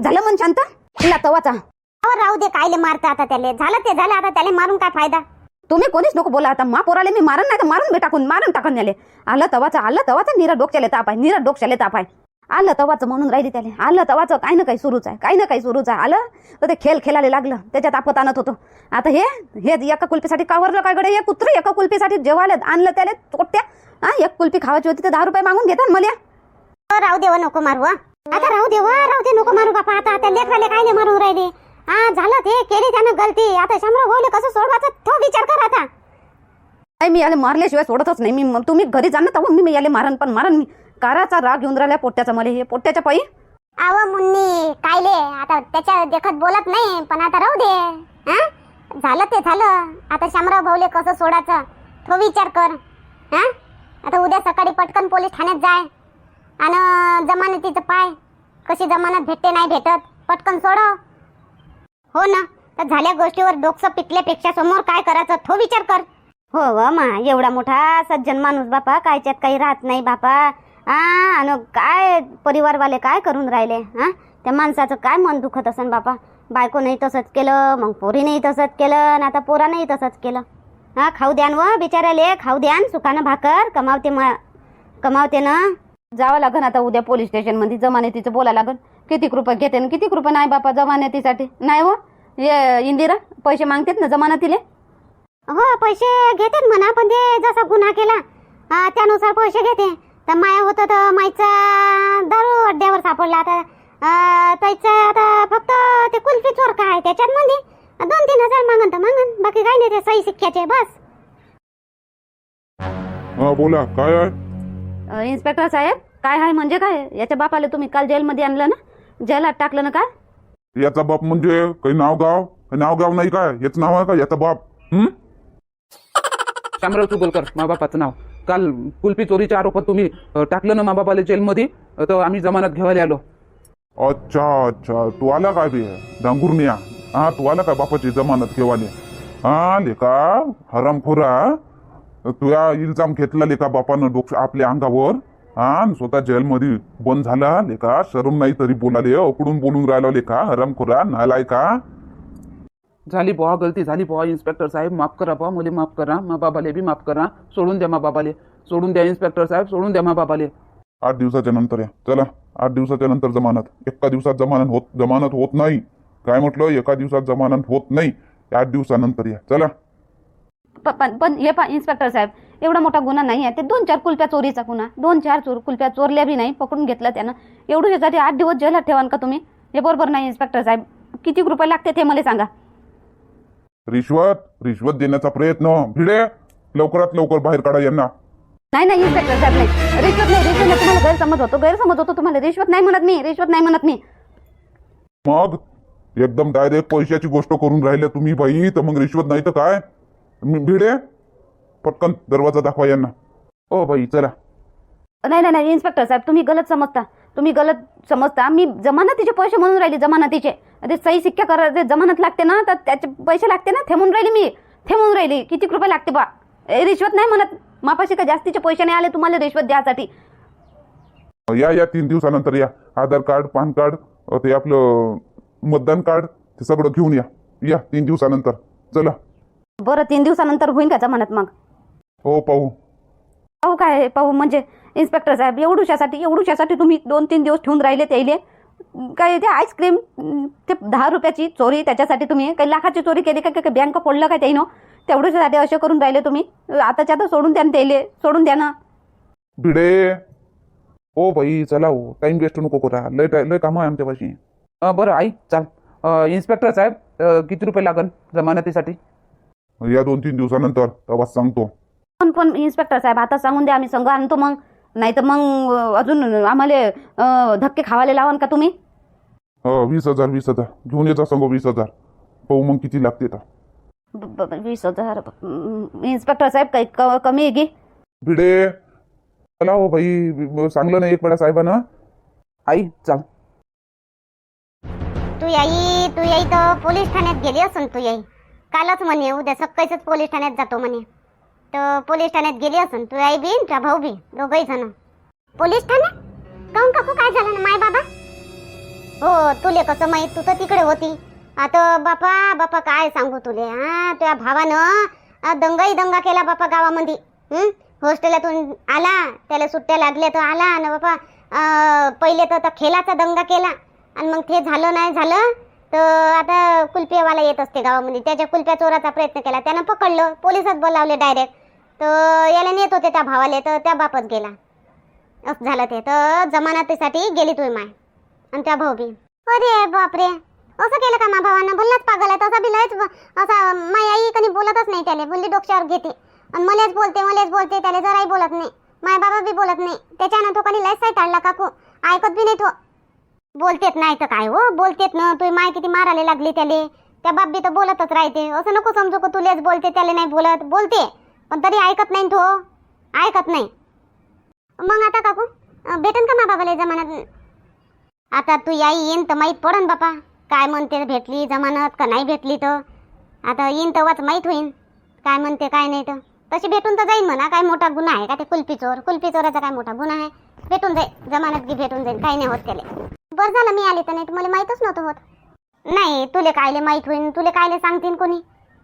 झालं मन शांत? ला तवाचा. अहो राहू दे कायले मारता आता त्याले. झालं ते झालं आता त्याले मारून काय फायदा? तुम्ही कोणीच नको बोला आता. मा पोराले मी मारन नाही तर मारून बे टाकून मारून टाकून नेले आलं तवाचं आलं तवाचं निरा डोक्याले ताप आहे निरा डोक्याले ताप आहे. आलं तवाचं म्हणून राहिली त्याले. आलं तवाचं काही ना काही सुरूच आहे काही ना काही सुरूच आहे. आलं तर ते खेळ खेळायला लागलं. त्याच्यात आपत आणत होतो. आता हे हे एका कुल्फीसाठी कावरलं काय गडे एक कुत्र एका कुल्फीसाठी जेवायला आणलं त्याले तोट्या हा एक कुल्फी खावायची होती तर दहा रुपये मागून घेतात मला. अहो, राहू दे व नको मारू हं. आता राहू दे व राहू दे नको मारू बापा आता त्या लेकराले कायले मारून राहिले. हा झालं ते केली त्यानं गलती. आता शामराव भाऊले कसं सोडवायचं तो विचार कर आता. नाही मी याला मारल्याशिवाय सोडतच नाही. मी तुम्ही घरी जाणं तेव्हा मी याला मारन पण मारन. मी काराचा राग येऊन राहिला पोट्याचा मला. हे पोट्याच्या पायी? आव मुन्नी कायले आता त्याच्या देखत बोलत नाही पण आता राहू दे. हं? झालं ते झालं. आता शामराव भाऊले कसं सोडायचं तो विचार कर. हा आता उद्या सकाळी पटकन पोलीस ठाण्यात जाय. आणि जमानतीचं पाय. कशी जमानत भेटते नाही भेटत पटकन सोडव. हो ना तर झाल्या गोष्टीवर डोकसं पिकल्यापेक्षा समोर काय करायचं तो विचार कर. हो व मा एवढा मोठा सज्जन माणूस बापा कायच्यात काही राहत नाही बापा. हा आणि काय परिवारवाले काय करून राहिले हा त्या माणसाचं काय मन दुखत असन बापा? बायको नाही तसंच केलं मग पोरी नाही तसंच केलं आणि आता पोरानंही तसंच केलं. हा खाऊ द्यान व बिचाराले खाऊ द्यान सुखानं भाकर कमावते म कमावते ना. जावं लागन आता उद्या पोलीस स्टेशनमध्ये जमानतीचं बोला लागन. किती रुपये घेते आणि किती रुपये नाही बापा जमानतीसाठी? नाही हो? ये इंदिरा पैसे मागतात ना जमानतीले? हो पैसे घेते म्हणा पण ते जसा गुन्हा केला त्यानुसार पैसे घेते. तर माया होतं तर माईचा दारू अड्ड्यावर सापडला आता. अं, त्याचं आता फक्त ते कुल्फी चोर काय त्याच्यात मध्ये दोन तीन हजार मागन तर मागन. बाकी काही नाही ते सही सिक्क्याचे बस. हा बोला. काय आहे? इन्स्पेक्टर साहेब काय आहे म्हणजे काय? याच्या बापाला तुम्ही काल जेलमध्ये आणलं ना? जेलात टाकलं ना काल? याचा बाप म्हणजे काही नाव गाव? काही नाव गाव नाही काय? हेच नाव आहे का? याचा बाप? हं? शामराव चुगलकर मा बापाचं नाव. काल कुल्फी चोरीच्या आरोपात तुम्ही अ, टाकलं ना मा बाबाला जेलमध्ये? अ, तर आम्ही जमानत घ्यायला आलो. अच्छा अच्छा. तू आला काय बे? डांगुरनिया हा तू आला काय बापाची जमानत घेवाले हा लेका हरामखोरा तुया इल्जाम घेतला लेका बापानं डोक आपल्या अंगावर? हा आणि स्वतः जेलमध्ये बंद झाला लेका. शरम नाही तरी बोलाले उकडून बोलून राहिला लेका. हरामखोरा नालाय का? झाली बुवा गलती झाली बुवा इन्स्पेक्टर साहेब. माफ करा बुवा मुले माफ करा. मा बाबाले बी माफ करा. सोडून द्या मा बाबाले. सोडून द्या इन्स्पेक्टर साहेब सोडून द्या मा बाबाले. आठ दिवसाच्या नंतर या. चला आठ दिवसाच्या नंतर जमानत. एका दिवसात जमानत होत जमानत होत नाही. काय म्हटलं? एका दिवसात जमानत होत नाही. आठ दिवसानंतर या. चला. प- पण पण हे पा इन्स्पेक्टर साहेब एवढा मोठा गुन्हा नाही आहे. ते दोन चार कुल्प्या चोरीचा गुन्हा. दोन चार चोर कुल्प्या चोरल्या बी नाही पकडून घेतलं त्यानं. एवढं ह्यासाठी आठ दिवस जेलात ठेवान का तुम्ही? हे बरोबर नाही इन्स्पेक्टर साहेब. किती रुपये लागते ते मला सांगा. रिश्वत रिश्वत देण्याचा प्रयत्न. भिडे लवकरात लवकर बाहेर काढा यांना. नाही नाही इन्स्पेक्टर साहेब नाही. रिश्वत नाही रिश्वत नाही. तुम्हाला गैरसमज होतो. गैरसमज होतो तुम्हाला. रिश्वत नाही म्हणत मी रिश्वत नाही म्हणत मी. मग? एकदम डायरेक्ट पैशाची गोष्ट करून राहिले तुम्ही बाई. तर मग रिश्वत नाही तर काय? भिडे पटकन दरवाजा दाखवा यांना. ओ बाई चला. नाही नाही नाही इन्स्पेक्टर साहेब तुम्ही गलत समजता. तुम्ही गलत समजता. मी जमानतीचे पैसे म्हणून राहिले जमानतीचे. ते सही सिक्क्या करा जे जमानत लागते ना तर त्याचे पैसे लागते ना ते म्हणून राहिली मी. ते म्हणून राहिली. किती रुपये लागते बा. रिश्वत नाही म्हणत. मापाशी का जास्तीचे पैसे नाही आले तुम्हाला रिश्वत द्यासाठी? या या तीन दिवसानंतर या. आधार कार्ड पॅन कार्ड ते आपलं मतदान कार्ड ते सगळं घेऊन या. या तीन दिवसानंतर. चला. बरं तीन दिवसानंतर होईल का जमानत मग? हो पाहू. पाहू काय पाहू. म्हणजे इन्स्पेक्टर साहेब एवढूशासाठी एवढूशासाठी तुम्ही दोन तीन दिवस ठेवून राहिले त्याइले. काय ते आईस्क्रीम ते दहा रुपयाची चोरी त्याच्यासाठी तुम्ही काही लाखाची चोरी केली का काही बँक फोडलं का त्याईनं तेवढ्यासाठी असे करून राहिले तुम्ही. आताच्या आता सोडून द्या ना त्याइले सोडून द्या ना. भिडे. ओ बाई चला हो टाइम वेस्ट नको करा लय लय कामं आहे आमच्यापाशी. अ, बरं आई चाल. अ, इन्स्पेक्टर साहेब अ, किती रुपये लागन जमानतीसाठी? या दोन तीन दिवसानंतर तेव्हाच सांगतो. पण पण इन्स्पेक्टर साहेब आता सांगून द्या आम्ही संघ आणतो मग. नाही तर मग अजून आम्हाला धक्के खावाले लावान का तुम्ही? हो वीस हजार वीस हजार. घेऊन येता सांगू वीस हजार. पाहू मग किती लागते तर ब- ब- वीस हजार. अं, इन्स्पेक्टर साहेब काही क- कमी आहे की? भिडे. चला हो बाई सांगलं नाही एक वेळा साहेबानं. आई चाल. तू याई तू याई तर पोलीस ठाण्यात गेली असून तू याई. कालच म्हणे उद्या सकाळीच पोलीस ठाण्यात जातो म्हणे. तर पोलीस ठाण्यात गेली असून तू आई बी तुझा भाऊ बी दोघही जण. पोलीस ठाण्यात? काऊन काकू काय झालं ना माय बाबा हो तुले कसं माहीत तू तर तिकडे होती. आता बापा बापा काय सांगू तुले हा? तुझ्या भावानं दंगाही दंगा केला बापा गावामध्ये. हॉस्टेलातून आला त्याला सुट्ट्या लागल्या तर आला ना बापा पहिले तर खेलाचा दंगा केला. आणि मग ते झालं नाही झालं तर आता कुल्फीवाला येत असते गावामध्ये. त्याच्या कुल्फ्या चोराचा प्रयत्न केला. त्यानं पकडलं. पोलिसात बोलावले डायरेक्ट तर याला नेत होते त्या भावाले. तर त्या बापच गेला. असं झालं ते. तर जमानतीसाठी गेली तुझी माय. आणि त्या भाऊ बी अरे बापरे. असं केलं का मा भावानं? भल्लाच पागल आहे. तसा बी लयच असा माई आई कधी बोलतच नाही त्याला. बोलली डोक्यावर घेते. आणि मलेच बोलते मलेच बोलते. त्याला जराही बोलत नाही. माय बाबा बी बोलत नाही. त्याच्यानं तो कधी लयच साय टाळला काकू. ऐकत बी नाही तो. बोलतेत नाही तर काय हो? बोलतेत ना. तुझी माय किती मारायला लागली त्याले. त्या बाबी तर बोलतच राहते. असं नको समजू का तुलेच बोलते त्याला नाही बोलत. बोलते पण तरी ऐकत नाही तो. ऐकत नाही. मग आता काकू भेटन का मा बाबाला जमानत? आता तू याई येईन तर माहीत पडन बापा. काय म्हणते भेटली जमानत का नाही भेटली तर? आता येईन तेव्हाच माहीत होईन. काय म्हणते काय नाही तर? तशी भेटून तर जाईन म्हणा. काय मोठा गुन्हा आहे का ते कुल्फी चोर कुल्फी चोराचा काय मोठा गुन्हा आहे? भेटून जाईल जमानत की भेटून जाईल काही नाही होत त्याला. बरं झालं मी आले तर नाही मला माहीतच नव्हतं होत. नाही तुले कायले माहीत होईन तुले कायले सांगतीन कोणी?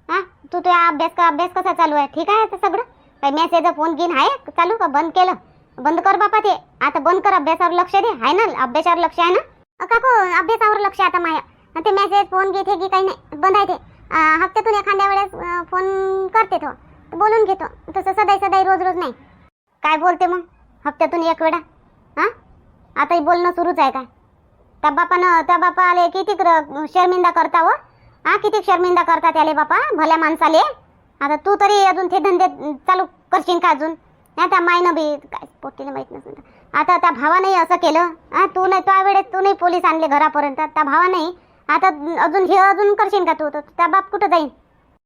हा? तू तुझ्या अभ्यास का अभ्यास कसा चालू आहे? ठीक आहे आता सगळं? काही मेसेज फोन घेईन आहे चालू का? बंद केलं? बंद कर बापा ते. आता बंद कर अभ्यासावर लक्ष दे. आहे ना अभ्यासावर लक्ष आहे ना? काको काकू अभ्यासावर लक्ष आता माया ते मेसेज फोन घेते की काही नाही. बंद आहे ते. हप्त्यातून एखाद्या वेळेस फोन करते तो. बोलून घेतो. तसं सदाई सदाई रोज रोज नाही. काय बोलते मग? हप्त्यातून एक वेळा? हां? आताही बोलणं सुरूच आहे काय? त्या बापानं त्या बापाले किती शर्मिंदा करता व हा किती शर्मिंदा करता त्याले बापा भल्या माणसाले? आता तू तरी अजून ते धंदे चालू करशील का अजून? नाही त्या मायनं बी काय पोटीने माहीत नसेल आता त्या भावानंही असं केलं. हा तू नाही त्या वेळेस तू नाही पोलीस आणले घरापर्यंत. त्या भावानंही आता अजून हे अजून करशील का तू? तर त्या बाप कुठं जाईन?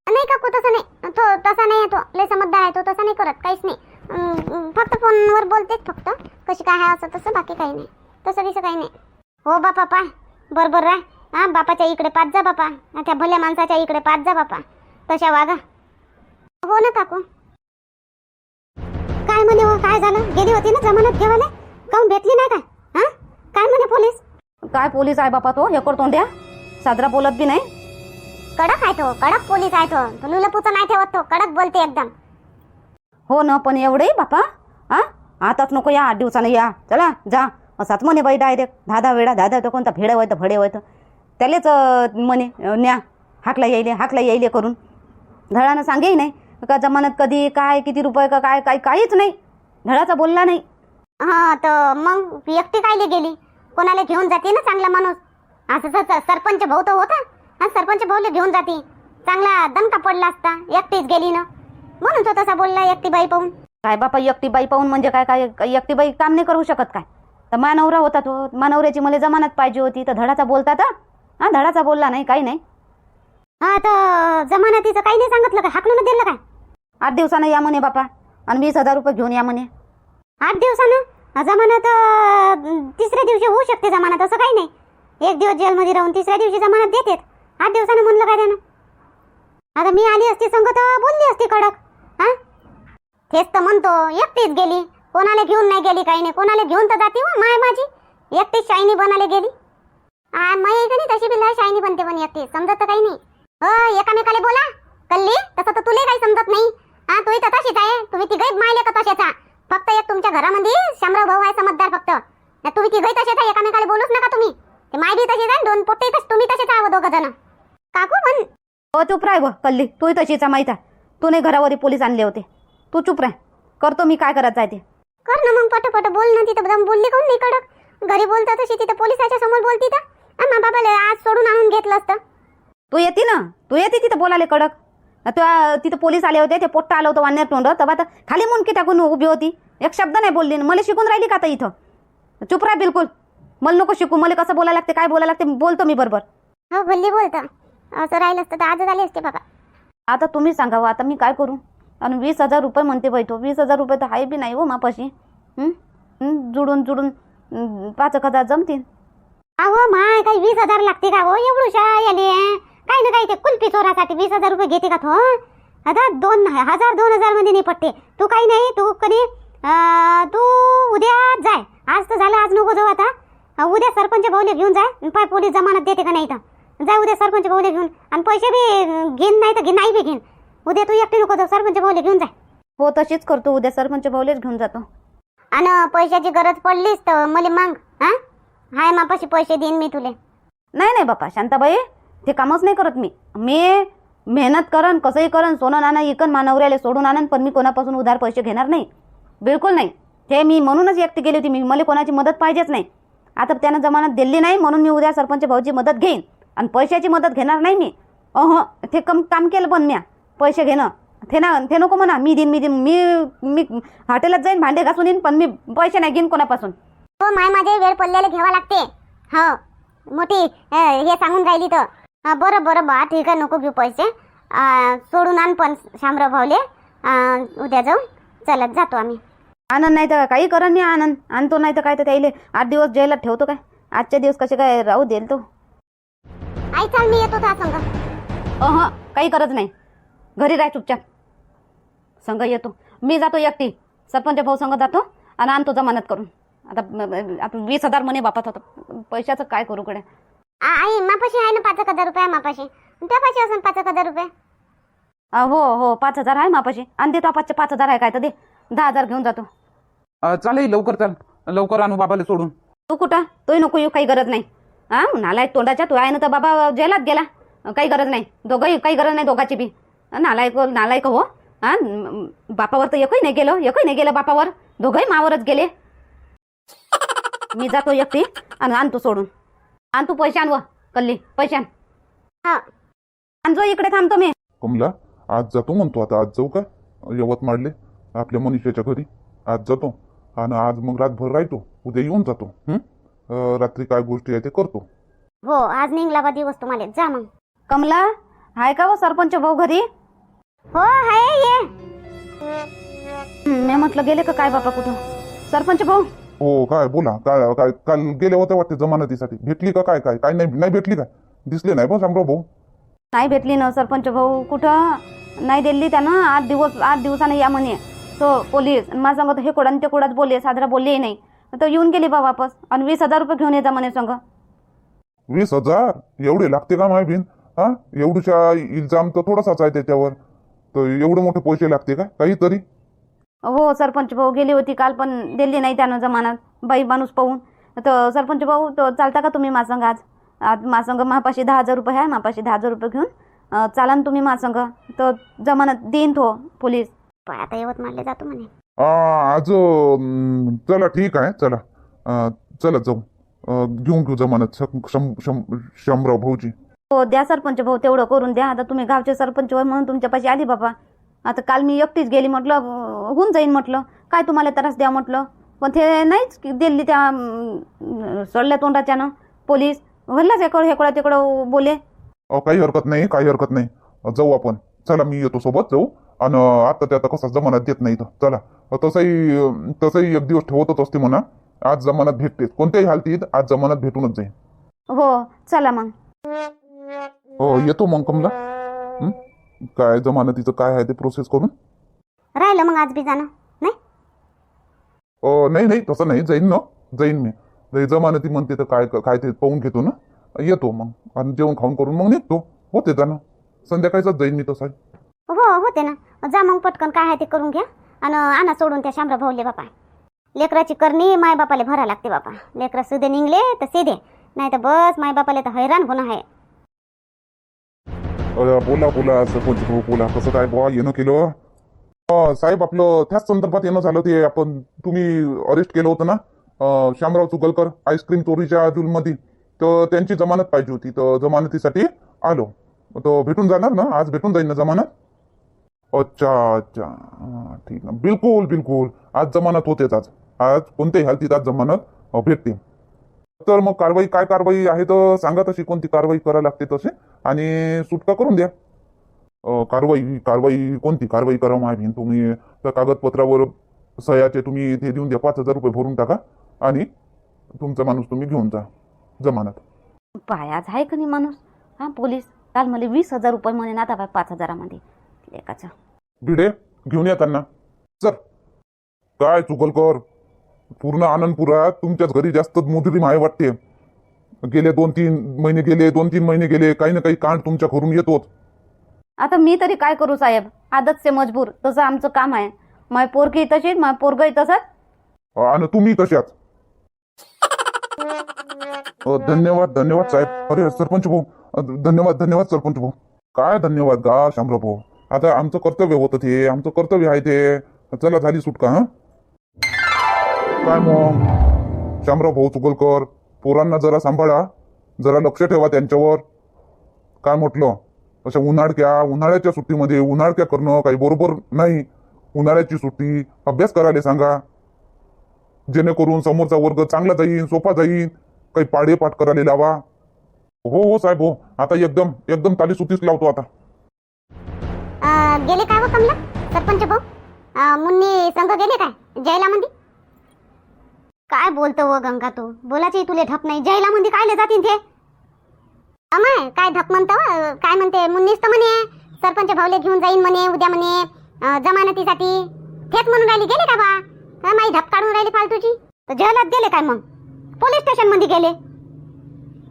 नाही का तसं नाही. तो तसा नाही तो लय समजदार आहे तो तसा नाही करत काहीच नाही. अं, फक्त फोनवर बोलतेच फक्त. कशी काय आहे असं तसं बाकी काही नाही. तसं बिसं काही नाही. हो बापा पाय. बरोबर राय. हा बापाच्या इकडे पाच जा बापा. त्या भल्या माणसाच्या इकडे पाच जा बापा. तशा वागा. हो ना काकू. काय म्हणे हो काय झालं? गेली होती ना जमानत घेवाले? काऊन भेटली नाही काय? हा? काय म्हणे पोलीस? काय पोलीस आहे बापा तो? हे करतो द्या साजरा बोलत बी नाही. कडक आहे तो कडक पोलीस आहे तो. तो लुलपुचं नाही ठेवत तो. कडक बोलते एकदम. हो ना पण एवढे बापा. हा? आताच नको या आठ दिवसानं या. चला जा. असाच म्हणे बाई डायरेक्ट. दहा दहा वेळा दहा दहा तर कोणता भेडे होतं भडे होतं. त्यालेच म्हणे न्या हाकला यायले हाकला यायले करून. धडानं सांगेही नाही. का जमानत कधी काय किती रुपये का काय काय काहीच नाही. धडाचा बोलला नाही. हा तर मग एकटी कायले गेली? कोणाला घेऊन जाते ना चांगला माणूस? असं सरपंच भाऊ तर होता. हा सरपंच भाऊला घेऊन जाते. चांगला दणका पडला असता एकटीच गेली ना. म्हणून तो तसा बोलला एकटी बाई पाहून. काय बापा एकटी बाई पाहून म्हणजे काय काय काय एकटी बाई काम नाही करू शकत काय? तर मानवरा होता तो. मानवऱ्याची मला जमानत पाहिजे होती. तर धडाचा बोलता तर? हा धडाचा बोलला नाही काही नाही. हा तर जमानतीचं काही नाही सांगितलं का? हाकलून दिलं काय? आठ दिवसानं या म्हणे बापा. आणि वीस हजार रुपये घेऊन या म्हणे. आठ दिवसानं? जमानत अं, तिसऱ्या दिवशी होऊ शकते जमानत असं काही नाही. एक दिवस जेलमध्ये राहून तिसऱ्या दिवशी जमानत देतात. आठ दिवसानं म्हणलं काय त्यानं? आता मी आली असती संग तर बोलली असती कडक. हा? तेच तर म्हणतो एकटीच गेली. कोणाला घेऊन नाही गेली काही नाही. कोणाला घेऊन तर जाते हो माय माझी. एकटीच शायनी बनायला गेली. आ माय का नाही तशी बी लय शायनी बनते पण एकटी. समजत तर काही नाही. हो एकामेकाला बोला. कल्ली तसं तर तुला काही समजत नाही. हा तू तर तशीच आहे. तुम्ही तिघही मायले का तशाचा? फक्त एक तुमच्या घरामध्ये शामराव भाऊ आहे समजदार फक्त. नाही तुम्ही तिघही तसेच आहे एकामेकाला बोलूच नका तुम्ही. ते माय बी तशीच आहे दोन पोट्टे तसे तुम्ही तसेच आहो दोघं जण. काकू पण हो चुप राह व कल्ली. तूही तशीचा माहीत आहे. तू नाही घरावरी पोलीस आणले होते. तू चुप राह करतो मी काय करायचं आहे ते कर ना मग पटपट. बोल ना तिथं. दम बोलली काऊन नाही कडक घरी बोलता तशी तिथं पोलिसाच्या समोर बोलती तर. आम्हा बाबाला आज सोडून आणून घेतलं असतं. तू येते ना? तू येते तिथं बोलाले कडक? तुला तिथं पोलीस आले होते ते पोट्टा आलं होतं वान्यात तोंड. तेव्हा तर खाली मुंडकी टाकून उभी होती. एक शब्द नाही बोलली. न. मला शिकून राहिली का आता इथं? चुप राह बिलकुल. मला नको शिकू. मला कसं बोलायला लागते काय बोलायला लागते बोलतो मी बरोबर. हो बोलली बोलतं. असं राहिलं असतं तर आजच आले असते बाबा. आता तुम्ही सांगावं. आता मी काय करू? आणि वीस हजार रुपये म्हणते बाई तो. वीस हजार रुपये तर आहे बी नाही हो मापाशी. जुडून जुडून पाच एक हजार जमतील. अहो माय काही वीस हजार लागते का हो? एवढूशा याले काही ना काही ते कुल्फी चोरासाठी वीस हजार रुपये घेते का तो आता दोन हजार दोन हजारमध्ये नाही पटते. तू काही नाही तू कधी तू उद्या जाय. आज तर झालं आज नको जाऊ आता. उद्या सरपंच भाऊले घेऊन जाय. पाय पोलीस जमानत देते का नाही तर. जाय उद्या सरपंच भाऊले घेऊन. आणि पैसे बी घेईन नाही तर घे नाही बी घेईन. उद्या तू एकटी नको जाऊ सरपंच भाऊले घेऊन जाय हो तशीच करतो. उद्या सरपंच भाऊलेच घेऊन जातो. आणि पैशाची गरज पडलीच तर मला माग हा? हाय मापाशी पैसे देईन मी तुले. नाही नाही बापा शांताबाई ते कामच नाही करत मी. मी मेहनत करन कसंही करन सोनं नाणं इकन मानवऱ्याला सोडून आणन पण मी कोणापासून उधार पैसे घेणार नाही. बिलकुल नाही. ते मी म्हणूनच एकटी गेली होती. मी मला कोणाची मदत पाहिजेच नाही. आता त्यानं जमानत दिली नाही म्हणून मी उद्या सरपंच भाऊची मदत घेईन. आणि पैशाची मदत घेणार नाही मी. अह ते कम काम केलं पण म्या. पैसे घेणं. ते ना ते नको म्हणा. मी देईन मी देईन. मी मी हॉटेलात जाईन भांडे घासून येईन पण मी पैसे नाही घेईन कोणापासून. हो माय माझे वेळ पडलेले घ्यावा लागते. हो मोठी अं, हे सांगून राहिली तर. बरं बरं बा ठीक आहे नको घेऊ पैसे. अं, सोडून आण पण शामराव भाऊले. अं, उद्या जाऊ. चलत जातो आम्ही. आनंद नाही तर काही करण मी आनंद. आणतो नाही तर काय तर त्याईले. आठ दिवस जेलात ठेवतो काय? आजच्या दिवस कसे काय राहू देईल तो. आई चाल मी येतो त्या संग. अह काही करत नाही. घरी राह चुपचाप. संघ येतो. मी जातो एकटी. सरपंच भाऊ संघ जातो आणि आणतो जमानत करून. आता आता वीस हजार म्हणे बापात होतं. पैशाचं काय करू कडे आई मापाशी आहे ना पाच एक हजार रुपये मापाशी? त्यापाशी असून पाच एक हजार रुपये? हो हो पाच हजार आहे मापाशी. आणि देतो पाचशे पाच हजार आहे काय तर दे. दहा हजार घेऊन जातो. अं, चालेल लवकर चाल. लवकर आणू बाबाला सोडून. तू कुठं? तोही नको येऊ काही गरज नाही. हा नालायक तोंडाच्या तू आहे ना तर बाबा जेलात गेला. काही गरज नाही. दोघंही काही गरज नाही दोघाची बी. नालायक नालायक हो. हा बापावर तर एकही नाही गेलं एकही नाही गेलं बापावर. दोघंही मावरच गेले. मी जातो एकटी आणि आणतो सोडून. आण तू पैसे आणव कल्ली पैसे आण. हा. आण जो इकडे थांबतो मी. कमला आज जातो म्हणतो आता आज जाऊ का? यवतमाळले आपल्या मनीषाच्या घरी. आज जातो आणि आज मग रातभर राहतो उद्या येऊन जातो. हं? अं, रात्री काय गोष्टी आहे ते करतो. हो आज निघला बा दिवस तुम्हाला. जा मग. कमला हाय का हो सरपंच भाऊ घरी? हो आहे ये हं, मी म्हटलं गेले का काय बापा कुठं? सरपंच भाऊ? हो काय बोला काय काय काल गेले होते वाटते जमानतीसाठी. भेटली का काय काय काय नाही नाही भेटली काय? दिसले नाही बा शामराव भाऊ. नाही भेटली ना सरपंच भाऊ. कुठं? नाही दिली त्यानं. आठ दिवस आठ दिवसानं या म्हणे. तो पोलीस माझ्या सांगत हे कोडा ते कोडाच बोलले साजरा बोलले नाही. तर येऊन गेली बा वापस आणि वीस हजार रुपये घेऊन येता म्हणे संग. वीस हजार? एवढे लागते का माय बिन? हा? एवढूच्या इल्जाम तर थोडासाच आहे त्याच्यावर. तर एवढे मोठे पैसे लागते का? काहीतरी. हो सरपंच भाऊ गेली होती काल पण दिली नाही त्यानं जमानत. बाई माणूस पाहून. तर सरपंच भाऊ तो चालता का तुम्ही माझसंग आज? आज माझसंग महापाशी दहा हजार रुपये आहे महापाशी दहा हजार रुपये घेऊन. अं, चाला ना तुम्ही माझसंग तर जमानत देईन तो पोलीस. पण आता यवतमाळला जातो म्हणे. आज चला ठीक आहे चला. चला जाऊ. घेऊन घेऊ जमानत शंभराव भाऊची हो द्या सरपंच भाऊ तेवढं करून द्या. आता तुम्ही गावचे सरपंच व्हा म्हणून तुमच्यापाशी आली बाबा. आता काल मी एकटीच गेली म्हटलं होऊन जाईन म्हटलं. काय तुम्हाला त्रास द्या म्हटलं. पण ते नाहीच की दिल्ली त्या सडल्या तोंडाच्यानं पोलीस. भरलाच इकडं हेकडं तिकडं बोले. अ, काही हरकत नाही काही हरकत नाही. जाऊ आपण. चला मी येतो सोबत जाऊ. आणि आता ते आता कसा जमानत देत नाही चला. तसंही तसंही एक दिवस ठेवतच असते म्हणा. आज जमानत भेटते कोणत्याही हालतीत आज जमानत भेटूनच जाईल हो चला मग. हो येतो मग कमला. हं? काय जमानतीचं काय आहे ते प्रोसेस करून? राहिलं मग आज बी जाणं नाही? अ, नाही नाही तसं नाही. जाईन ना. जाईन मी. जरी जमानती म्हणते तर काय काय ते पाहून घेतो ना. येतो मग. आणि जेवण खाऊन करून मग निघतो. होते जाणं. संध्याकाळीच जाईन मी तसं हो होते ना. जा मग पटकन काय आहे ते करून घ्या. आणि आणा सोडून त्या शामराव भाऊले बापा. लेकराची करणी माय बापाले भरा लागते बापा. लेकरा सुदे निघले तर सीधे नाही तर बस माय बापाले तर हैराण होणं आहे. अरे बोला बोला सरपंच भाऊ बोला कसं काय बुवा येणं केलं अं, साहेब आपलं त्याच संदर्भात येणं झालं ते आपण तुम्ही अरेस्ट केलं होतं ना अं, चुगलकर आईस्क्रीम चोरीच्या जुलमध्ये तर त्यांची जमानत पाहिजे होती तर जमानतीसाठी आलो तर भेटून जाणार ना आज भेटून जाईल ना जमानत अच्छा अच्छा हां, ठीक आहे बिलकुल बिलकुल आज जमानत होतेच आज आज कोणत्याही हालतीत आज जमानत अं, भेटते तर मग कारवाई काय कारवाई आहे तर सांगा तशी कोणती कारवाई करायला लागते तसे आणि सुटका करून द्या. कारवाई कारवाई कोणती? कारवाई करा माहिती तुम्ही त्या कागदपत्रावर सह्याचे तुम्ही ते देऊन द्या पाच हजार रुपये भरून टाका आणि तुमचा माणूस तुम्ही घेऊन जा जमानत. पायाच आहे का नाही माणूस? हा पोलीस काल मला वीस हजार रुपये म्हणे ना आता बाय पाच हजारामध्ये. लेकाचं. भिडे घेऊन या त्यांना. चल. काय चुकलकर पूर्ण आनंदपुरात तुमच्याच घरी जास्त मुजरीम आहे वाटते. गेले दोन तीन महिने गेले दोन तीन महिने गेले काही ना काही कांड तुमच्या घरून येतोच. आता मी तरी काय करू साहेब? आदत से मजबूर तसं आमचं काम आहे. माय पोरगी तशीच माय पोरगही तसंच आणि तुम्ही तशाच अ, धन्यवाद धन्यवाद साहेब. अरे सरपंच भाऊ अ, धन्यवाद धन्यवाद सरपंच भाऊ. काय धन्यवाद गा शामराव भाऊ. आता आमचं कर्तव्य होतं ते आमचं कर्तव्य आहे ते. चला झाली सुटका हा? काय मग शामराव भाऊ चुगलकर पोरांना जरा सांभाळा. जरा लक्ष ठेवा त्यांच्यावर. काय म्हटलं? अशा उन्हाळक्या उन्हाळ्याच्या सुट्टीमध्ये उन्हाळक्या करणं काही बरोबर नाही. उन्हाळ्याची सुट्टी अभ्यास करायला सांगा. जेणेकरून समोरचा वर्ग चांगला जाईल सोपा जाईन. काही पाडे पाठ करायला लावा. हो हो साहेब हो. आता एकदम एकदम ताली सुतीच लावतो आता. गेले काय हो कमला? सरपंच भाऊ? मुन्नी संघ गेले काय? जयला मंदी काय बोलतो व गंगा तू? बोलाची तुले धप नाही. जैला मध्ये काय जातीन ते अमाय काय धप म्हणतो काय म्हणते? मुन्नीस तर म्हणे सरपंच भाऊले घेऊन जाईन म्हणे उद्या म्हणे जमानतीसाठी. तेच म्हणून राहिली गेले का बा? माई धप काढून राहिली फालतूची. तर जयलाच गेले काय मग? पोलीस स्टेशनमध्ये गेले.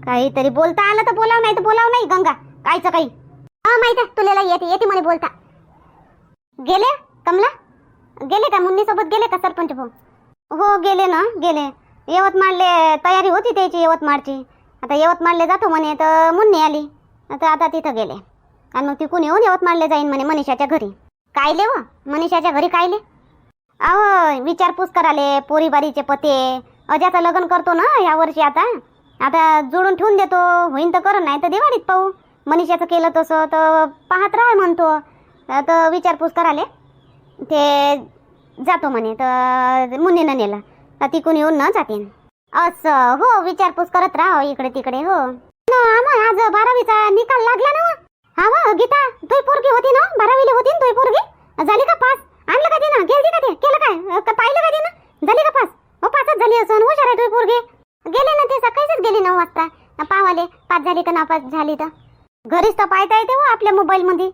काहीतरी बोलता आलं तर बोलाव नाही तर बोलाव नाही गंगा. कायचं काही? हा आहे तुला येते येते म्हणे बोलता. गेले कमला? गेले का? मुन्नी सोबत गेले का सरपंच भाऊ? हो गेले ना गेले. यवतमाळले तयारी होती त्याची यवतमाळची. आता यवतमाळले जातो म्हणे तर मुन्नी आली. तर आता तिथं गेले. आणि मग तिकून येऊन यवतमाळले जाईन म्हणे मनीषाच्या घरी. कायले व मनीषाच्या घरी कायले? अहो विचारपूस कराले पोरीबारीचे पते. अजाचं लग्न करतो ना ह्या वर्षी आता. आता जोडून ठेवून देतो. होईन तर कर नाही तर दिवाळीत पाहू. मनीषाचं केलं तसं तर पाहत राहा म्हणतो. तर विचारपूस कराले. ते जातो म्हणे तर मुन्नीनं नेलं. तिकून येऊन न जातीन असं हो विचारपूस करत राहा हो, इकडे तिकडे हो. आज बारावीचा निकाल लागला ना हो. हा. वा गीता तुही पोरगी होती ना हो? बारावीला होती ना तुही पोरगी? झाली का पास? आणलं का तिनं? गेली का ते? केलं काय? अ, का पाहिलं का तिनं? झाली का पास? हो पाचच झाली असं हुशार आहे तुही पोरगी. गेले ना ते सकाळीच गेली नऊ वाजता. पावाले पास झाली का नापास झाली तर. घरीच तर पाहता येते हो आपल्या मोबाईल मध्ये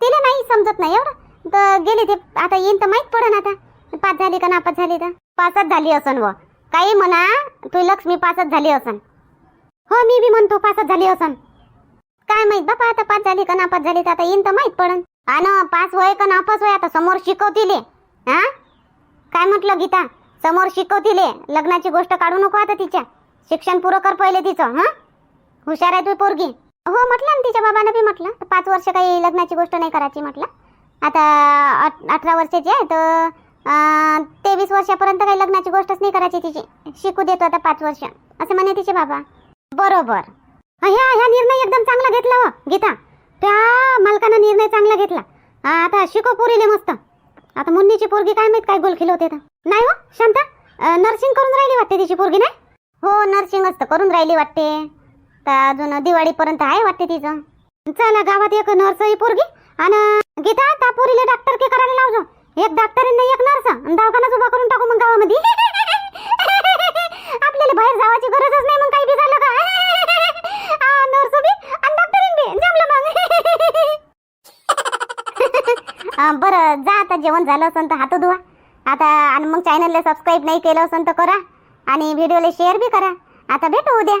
तिला नाही समजत नाही एवढं. तर गेले ते. आता येईन तर माहीत पडन आता. पाच झाली का नापास झाली तर. पाचच झाली असन व. काही म्हणा तू लक्ष्मी पाचच झाली असन. हो मी बी म्हणतो पाचच झाली असन. काय माहीत बापा आता पाच झाली का नापास झाली तर आता येईन तर माहीत पडन. आणि पाच होय का नापास होय आता समोर शिकवतील. हा? काय म्हटलं गीता? समोर शिकवतीले. लग्नाची गोष्ट काढू नको आता तिच्या. शिक्षण पुरं कर पहिले तिचं हा? हुशार आहे तू पोरगी. हो म्हटलं ना तिच्या बाबानं बी म्हटलं. पाच वर्ष काही लग्नाची गोष्ट नाही करायची म्हटलं. आता अठ- अठरा वर्षाची आहे तर तेवीस वर्षापर्यंत काही लग्नाची गोष्टच नाही करायची तिची. शिकू देतो आता पाच वर्ष. असे म्हणे तिचे बाबा. बरोबर. ह्या ह्या निर्णय एकदम चांगला घेतला हो गीता. त्या मालकानं निर्णय चांगला घेतला. आता शिको पोरीले मस्त. आता मुन्नीची पोरगी काय माहीत काय गोल होते तर नाही हो शांता? नर्सिंग करून राहिली वाटते तिची पोरगी नाही? हो नर्सिंगच तर करून राहिली वाटते. तर अजून दिवाळीपर्यंत आहे वाटते तिचं. चला गावात एक नर्स ही पोरगी. आणि गीता त्या पोरीला डॉक्टर के करायला लावजो. एक डॉक्टर आणि एक नर्स आणि दवाखानाच उभा करून टाकू मग गावामध्ये. आपल्याला बाहेर जावाची गरजच नाही मग काही बी झालं का? नर्स बी आणि डॉक्टर बी. जमलं मग. बरं जा आता जेवण झालं असेल तर हात धुवा. आता आणि मग चॅनलला सबस्क्राईब नाही केलं असेल तर करा. आणि व्हिडिओला शेअर बी करा. आता भेटू उद्या.